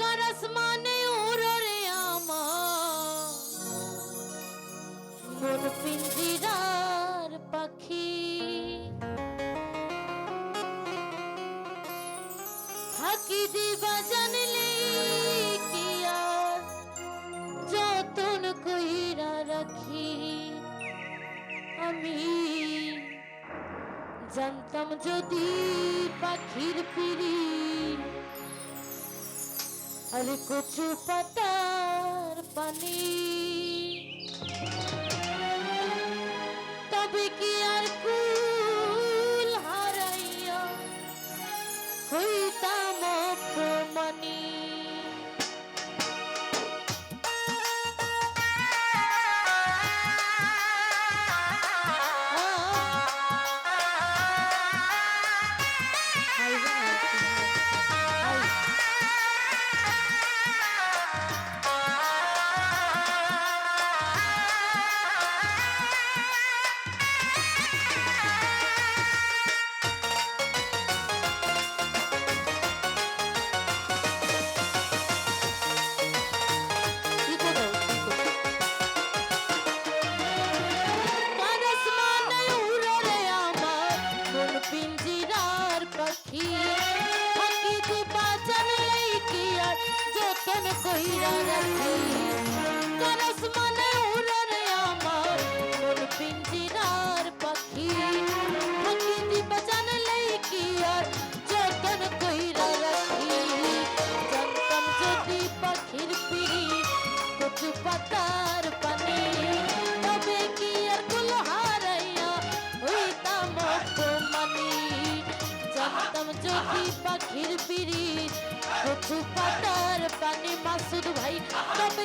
কার আসমানে উড়ো রে আমার। মন পিঞ্জিরার পাখি। থাকি দিবা জানলে কি আর, যতন কইরা রাখি। আমি জানতাম যদি পাখির পিড়ি আরে কচু পাতার পানি। তবে কি আর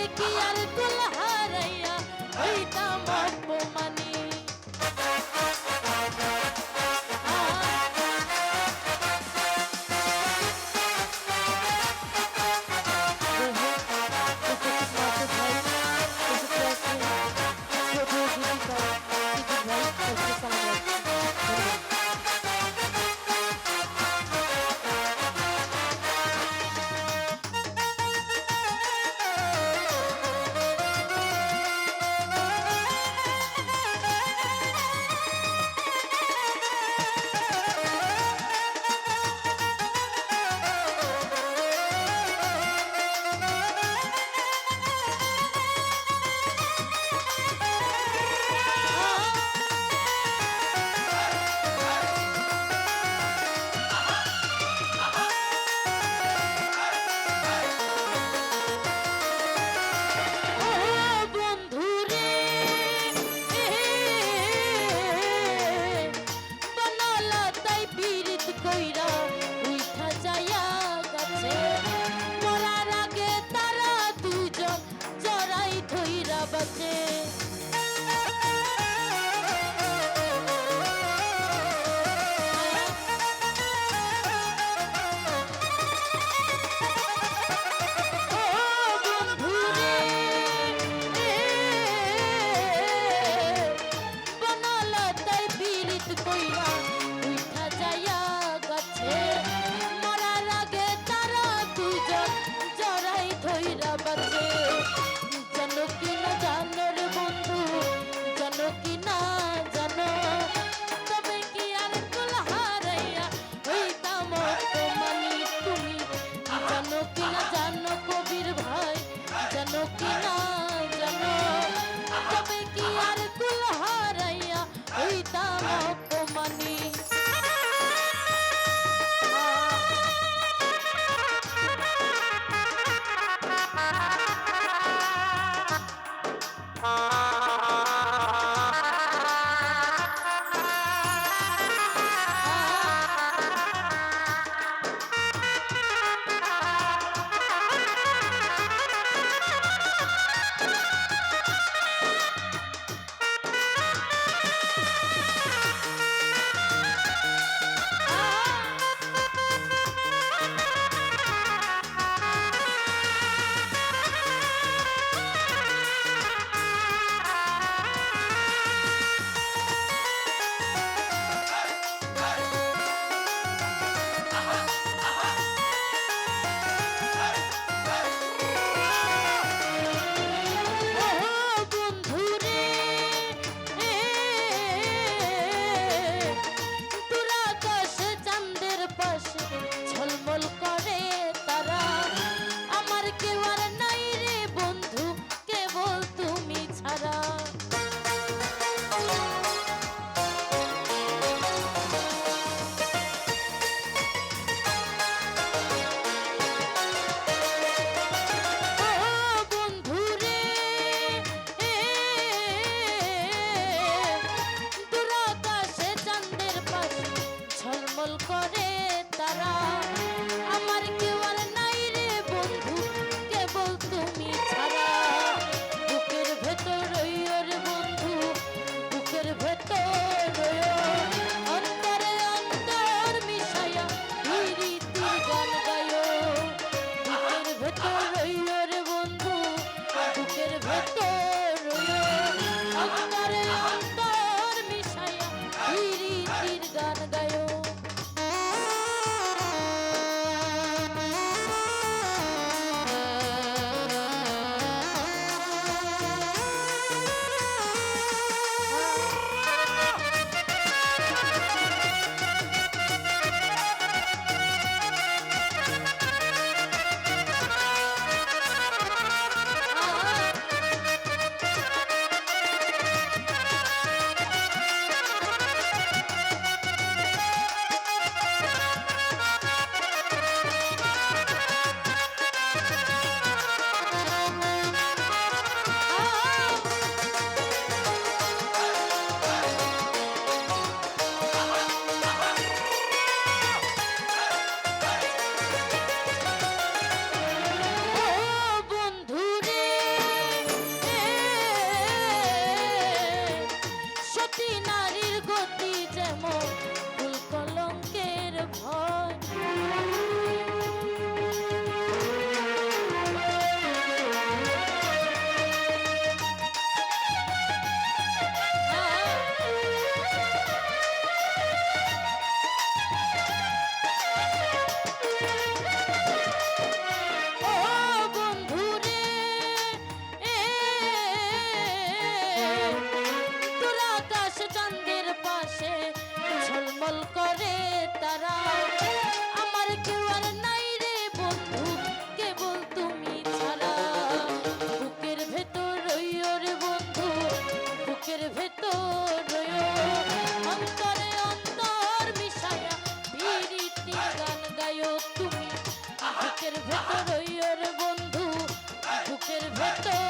কি আর কুল On me. চাঁদের পাশে, ঝলমল করে তারা। আমার কেউ আর নাই রে বন্ধু, কেবল তুমি ছাড়া। বুকের ভেতর রইও রে বন্ধু, বুকের ভেতর রইও। অন্তরে অন্তর মিশায়া বিরিতি গান গায়ো তুমি। বুকের ভেতর রইও রে বন্ধু, বুকের ভেতর